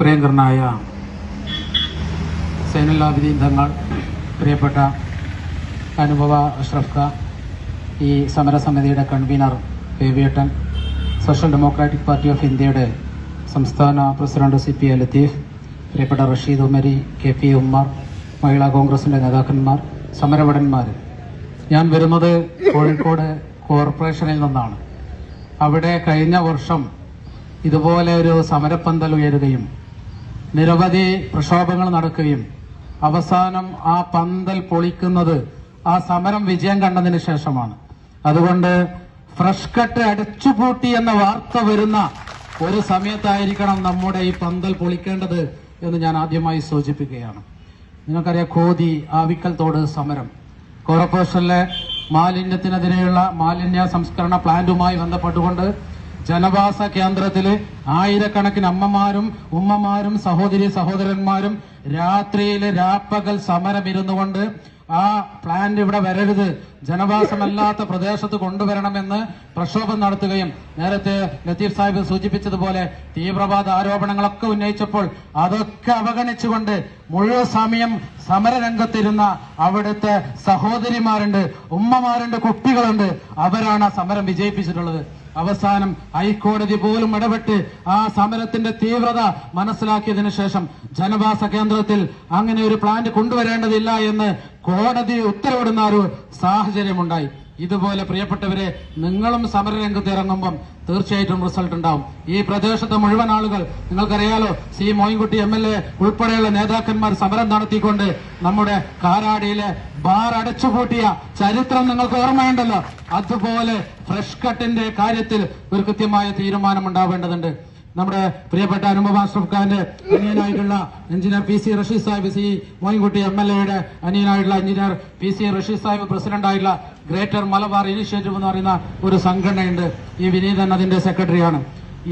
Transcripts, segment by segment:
പ്രിയങ്കരനായ സൈനുല്ലാബിദീൻ തങ്ങൾ പ്രിയപ്പെട്ട അനുഭവ അഷ്റഫ്ക ഈ സമരസമിതിയുടെ കൺവീനർ ബേബിയേട്ടൻ സോഷ്യൽ ഡെമോക്രാറ്റിക് പാർട്ടി ഓഫ് ഇന്ത്യയുടെ സംസ്ഥാന president C P A Latheef പ്രിയപ്പെട്ട റഷീദ് ഉമരി കെ പി ഉമ്മർ മഹിളാ കോൺഗ്രസിന്റെ നേതാക്കന്മാർ സമരഭടന്മാർ. ഞാൻ വരുന്നത് കോഴിക്കോട് കോർപ്പറേഷനിൽ നിന്നാണ്. അവിടെ കഴിഞ്ഞ വർഷം ഇതുപോലെ ഒരു സമരപ്പന്തൽ ഉയരുകയും നിരവധി പ്രക്ഷോഭങ്ങൾ നടക്കുകയും അവസാനം ആ പന്തൽ പൊളിക്കുന്നത് ആ സമരം വിജയം കണ്ടതിന് ശേഷമാണ്. അതുകൊണ്ട് ഫ്രഷ് കട്ട് അടച്ചുപൂട്ടി എന്ന വാർത്ത വരുന്ന ഒരു സമയത്തായിരിക്കണം നമ്മുടെ ഈ പന്തൽ പൊളിക്കേണ്ടത് എന്ന് ഞാൻ ആദ്യമായി സൂചിപ്പിക്കുകയാണ്. നിങ്ങൾക്കറിയാം കോതി ആവിക്കൽ തോട് സമരം. കോർപ്പറേഷനിലെ മാലിന്യത്തിനെതിരെയുള്ള മാലിന്യ സംസ്കരണ പ്ലാന്റുമായി ബന്ധപ്പെട്ടുകൊണ്ട് ജനവാസ കേന്ദ്രത്തിൽ ആയിരക്കണക്കിന് അമ്മമാരും ഉമ്മമാരും സഹോദരി സഹോദരന്മാരും രാത്രിയിൽ രാപ്പകൽ സമരം ഇരുന്നുകൊണ്ട് ആ പ്ലാന്റ് ഇവിടെ വരരുത്. ജനവാസമല്ലാത്ത പ്രദേശത്ത് കൊണ്ടുവരണമെന്ന് പ്രക്ഷോഭം നടത്തുകയും നേരത്തെ ലത്തീഫ് സാഹിബ് സൂചിപ്പിച്ചതുപോലെ തീവ്രവാദ ആരോപണങ്ങളൊക്കെ ഉന്നയിച്ചപ്പോൾ അതൊക്കെ അവഗണിച്ചുകൊണ്ട് മുഴുവൻ സമയം സമരരംഗത്തിരുന്ന അവിടുത്തെ സഹോദരിമാരുണ്ട് ഉമ്മമാരുണ്ട് കുട്ടികളുണ്ട്. അവരാണ് ആ സമരം വിജയിപ്പിച്ചിട്ടുള്ളത്. അവസാനം ഹൈക്കോടതി പോലും ഇടപെട്ട് ആ സമരത്തിന്റെ തീവ്രത മനസ്സിലാക്കിയതിനു ശേഷം ജനവാസ കേന്ദ്രത്തിൽ അങ്ങനെ ഒരു പ്ലാന്റ് കൊണ്ടുവരേണ്ടതില്ല എന്ന് കോടതി ഉത്തരവിടുന്ന ഒരു സാഹചര്യമുണ്ടായി. ഇതുപോലെ പ്രിയപ്പെട്ടവരെ നിങ്ങളും സമരരംഗത്ത് ഇറങ്ങുമ്പം തീർച്ചയായിട്ടും റിസൾട്ട് ഉണ്ടാവും. ഈ പ്രദേശത്തെ മുഴുവൻ ആളുകൾ നിങ്ങൾക്കറിയാലോ C Moyinkutty M L A ഉൾപ്പെടെയുള്ള നേതാക്കന്മാർ സമരം നടത്തിക്കൊണ്ട് നമ്മുടെ കാരാടിയിലെ ബാർ അടച്ചുപൂട്ടിയ ചരിത്രം നിങ്ങൾക്ക് ഓർമ്മയുണ്ടല്ലോ? അതുപോലെ ഫ്രഷ് കട്ടിന്റെ കാര്യത്തിൽ ഒരു കൃത്യമായ തീരുമാനം ഉണ്ടാവേണ്ടതുണ്ട് നമ്മുടെ പ്രിയപ്പെട്ട അനുപമ അഷ്റഫ് ഖാന്റെ അനിയനായിട്ടുള്ള engineer P C Rasheed Sahib C Moyinkutty M L എയുടെ അനിയനായിട്ടുള്ള engineer P C Rasheed Sahib president ആയിട്ടുള്ള ഗ്രേറ്റർ മലബാർ ഇനിഷ്യേറ്റീവ് എന്ന് പറയുന്ന ഒരു സംഘടനയുണ്ട്. ഈ വിനീതൻ അതിന്റെ സെക്രട്ടറിയാണ്.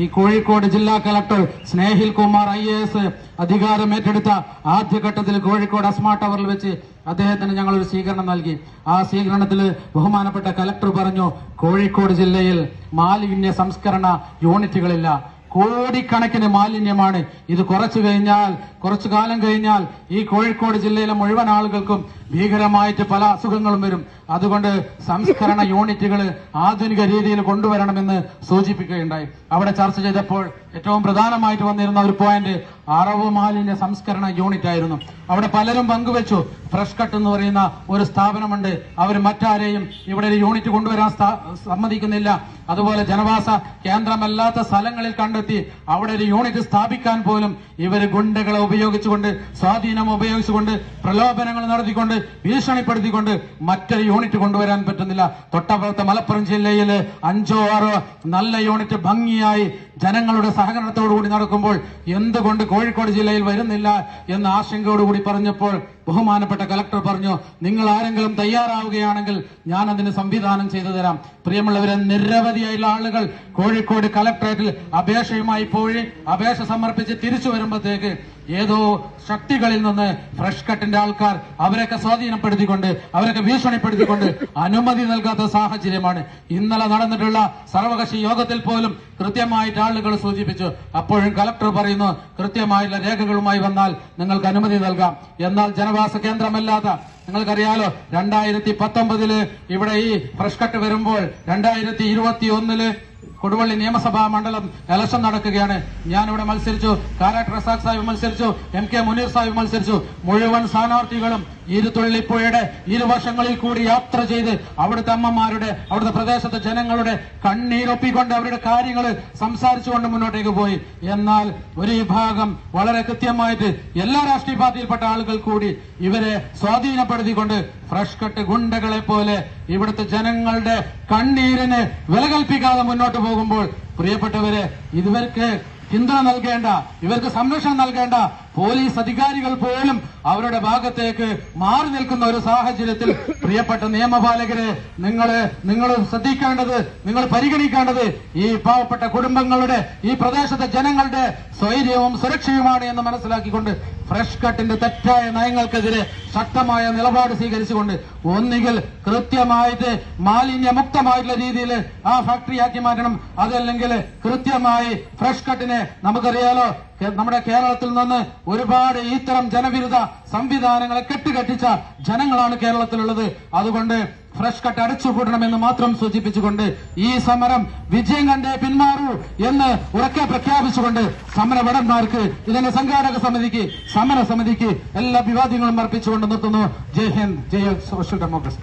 ഈ കോഴിക്കോട് ജില്ലാ collector Snehil Kumar I A S അധികാരം ഏറ്റെടുത്ത ആദ്യഘട്ടത്തിൽ കോഴിക്കോട് അസ്മാ ടവറിൽ വെച്ച് അദ്ദേഹത്തിന് ഞങ്ങൾ ഒരു സ്വീകരണം നൽകി. ആ സ്വീകരണത്തിൽ ബഹുമാനപ്പെട്ട കലക്ടർ പറഞ്ഞു കോഴിക്കോട് ജില്ലയിൽ മാലിന്യ സംസ്കരണ യൂണിറ്റുകളില്ല. കോടിക്കണക്കിന് മാലിന്യമാണ്. ഇത് കുറച്ചു കഴിഞ്ഞാൽ കുറച്ചു കാലം കഴിഞ്ഞാൽ ഈ കോഴിക്കോട് ജില്ലയിലെ മുഴുവൻ ആളുകൾക്കും ഭീകരമായിട്ട് പല അസുഖങ്ങളും വരും. അതുകൊണ്ട് സംസ്കരണ യൂണിറ്റുകൾ ആധുനിക രീതിയിൽ കൊണ്ടുവരണമെന്ന് സൂചിപ്പിക്കുകയുണ്ടായി. അവിടെ ചർച്ച ചെയ്തപ്പോൾ ഏറ്റവും പ്രധാനമായിട്ട് വന്നിരുന്ന ഒരു പോയിന്റ് അറവ് മാലിന്യ സംസ്കരണ യൂണിറ്റ് ആയിരുന്നു അവിടെ പലരും പങ്കുവച്ചു. ഫ്രഷ് കട്ട് എന്ന് പറയുന്ന ഒരു സ്ഥാപനമുണ്ട്. അവർ മറ്റാരെയും ഇവിടെ ഒരു യൂണിറ്റ് കൊണ്ടുവരാൻ സമ്മതിക്കുന്നില്ല. അതുപോലെ ജനവാസ കേന്ദ്രമല്ലാത്ത സ്ഥലങ്ങളിൽ കണ്ടെത്തി അവിടെ ഒരു യൂണിറ്റ് സ്ഥാപിക്കാൻ പോലും ഇവർ ഗുണ്ടകളെ ഉപയോഗിച്ചുകൊണ്ട് സ്വാധീനം ഉപയോഗിച്ചുകൊണ്ട് പ്രലോഭനങ്ങൾ നടത്തിക്കൊണ്ട് ഭീഷണിപ്പെടുത്തിക്കൊണ്ട് മറ്റൊരു യൂണിറ്റ് കൊണ്ടുവരാൻ പറ്റുന്നില്ല. തൊട്ടപ്പുറത്തെ മലപ്പുറം ജില്ലയിൽ അഞ്ചോ ആറോ നല്ല യൂണിറ്റ് ഭംഗിയായി ജനങ്ങളുടെ സഹകരണത്തോടുകൂടി നടക്കുമ്പോൾ എന്തുകൊണ്ട് കോഴിക്കോട് ജില്ലയിൽ വരുന്നില്ല എന്ന് ആശങ്കയോടുകൂടി പറഞ്ഞപ്പോൾ ബഹുമാനപ്പെട്ട കലക്ടർ പറഞ്ഞു നിങ്ങൾ ആരെങ്കിലും തയ്യാറാവുകയാണെങ്കിൽ ഞാൻ അതിന് സംവിധാനം ചെയ്തു തരാം. പ്രിയമുള്ളവരെ നിരവധിയായുള്ള ആളുകൾ കോഴിക്കോട് കലക്ടറേറ്റിൽ അപേക്ഷയുമായി പോയി അപേക്ഷ സമർപ്പിച്ച് തിരിച്ചു വരുമ്പോഴത്തേക്ക് ഏതോ ശക്തികളിൽ നിന്ന് ഫ്രഷ് കട്ടിന്റെ ആൾക്കാർ അവരൊക്കെ സ്വാധീനപ്പെടുത്തിക്കൊണ്ട് അവരൊക്കെ ഭീഷണിപ്പെടുത്തിക്കൊണ്ട് അനുമതി നൽകാത്ത സാഹചര്യമാണ്. ഇന്നലെ നടന്നിട്ടുള്ള സർവകക്ഷി യോഗത്തിൽ പോലും കൃത്യമായിട്ട് ആളുകൾ സൂചിപ്പിച്ചു. അപ്പോഴും കലക്ടർ പറയുന്നു കൃത്യമായുള്ള രേഖകളുമായി വന്നാൽ നിങ്ങൾക്ക് അനുമതി നൽകാം. എന്നാൽ ജനവാസ കേന്ദ്രമല്ലാത്ത നിങ്ങൾക്കറിയാലോ രണ്ടായിരത്തി പത്തൊമ്പതിൽ ഇവിടെ ഈ ഫ്രഷ് കട്ട് വരുമ്പോൾ രണ്ടായിരത്തി ഇരുപത്തി ഒന്നിൽ കൊടുവള്ളി നിയമസഭാ മണ്ഡലം ഇലക്ഷൻ നടക്കുകയാണ്. ഞാനിവിടെ മത്സരിച്ചു കാരാട്ട് റസാഖ് സാഹിബ് മത്സരിച്ചു എം കെ മുനീർ സാഹിബ് മത്സരിച്ചു. മുഴുവൻ സ്ഥാനാർത്ഥികളും ഇരുതുള്ളിപ്പുഴയുടെ ഇരുവശങ്ങളിൽ കൂടി യാത്ര ചെയ്ത് അവിടുത്തെ അമ്മമാരുടെ അവിടുത്തെ പ്രദേശത്തെ ജനങ്ങളുടെ കണ്ണീരൊപ്പിക്കൊണ്ട് അവരുടെ കാര്യങ്ങൾ സംസാരിച്ചുകൊണ്ട് മുന്നോട്ടേക്ക് പോയി. എന്നാൽ ഒരു വിഭാഗം വളരെ കൃത്യമായിട്ട് എല്ലാ രാഷ്ട്രീയ പാർട്ടിയിൽപ്പെട്ട ആളുകൾ കൂടി ഇവരെ സ്വാധീനപ്പെടുത്തിക്കൊണ്ട് ഫ്രഷ് കട്ട് ഗുണ്ടകളെ പോലെ ഇവിടുത്തെ ജനങ്ങളുടെ കണ്ണീരിന് വില കൽപ്പിക്കാതെ മുന്നോട്ട് പോകുമ്പോൾ പ്രിയപ്പെട്ടവരെ ഇതുവർക്ക് പിന്തുണ നൽകേണ്ട ഇവർക്ക് സംരക്ഷണം നൽകേണ്ട പോലീസ് അധികാരികൾ പോലും അവരുടെ ഭാഗത്തേക്ക് മാറി നിൽക്കുന്ന ഒരു സാഹചര്യത്തിൽ പ്രിയപ്പെട്ട നിയമപാലകരെ നിങ്ങൾ നിങ്ങൾ ശ്രദ്ധിക്കേണ്ടത് നിങ്ങൾ പരിഗണിക്കേണ്ടത് ഈ പാവപ്പെട്ട കുടുംബങ്ങളുടെ ഈ പ്രദേശത്തെ ജനങ്ങളുടെ സ്വൈര്യവും സുരക്ഷയുമാണ് എന്ന് മനസ്സിലാക്കിക്കൊണ്ട് ഫ്രഷ് കട്ടിന്റെ തെറ്റായ നയങ്ങൾക്കെതിരെ ശക്തമായ നിലപാട് സ്വീകരിച്ചുകൊണ്ട് ഒന്നുകിൽ കൃത്യമായിട്ട് മാലിന്യമുക്തമായിട്ടുള്ള രീതിയിൽ ആ ഫാക്ടറിയാക്കി മാറ്റണം. അതല്ലെങ്കിൽ കൃത്യമായി ഫ്രഷ് കട്ടിനെ നമുക്കറിയാലോ നമ്മുടെ കേരളത്തിൽ നിന്ന് ഒരുപാട് ഇത്തരം ജനവിരുദ്ധ സംവിധാനങ്ങളെ കെട്ടുകെട്ടിച്ച ജനങ്ങളാണ് കേരളത്തിലുള്ളത്. അതുകൊണ്ട് ഫ്രഷ് കട്ട് അടിച്ചുകൂടണമെന്ന് മാത്രം സൂചിപ്പിച്ചുകൊണ്ട് ഈ സമരം വിജയം കണ്ടേ പിന്മാറൂ എന്ന് ഉറക്കെ പ്രഖ്യാപിച്ചുകൊണ്ട് സമര വടന്മാർക്ക് ഇതിന്റെ സംഘാടക സമിതിക്ക് സമര സമിതിക്ക് എല്ലാ വിവാദങ്ങളും അർപ്പിച്ചുകൊണ്ട് നിർത്തുന്നു. Jai Hind Jai social democracy.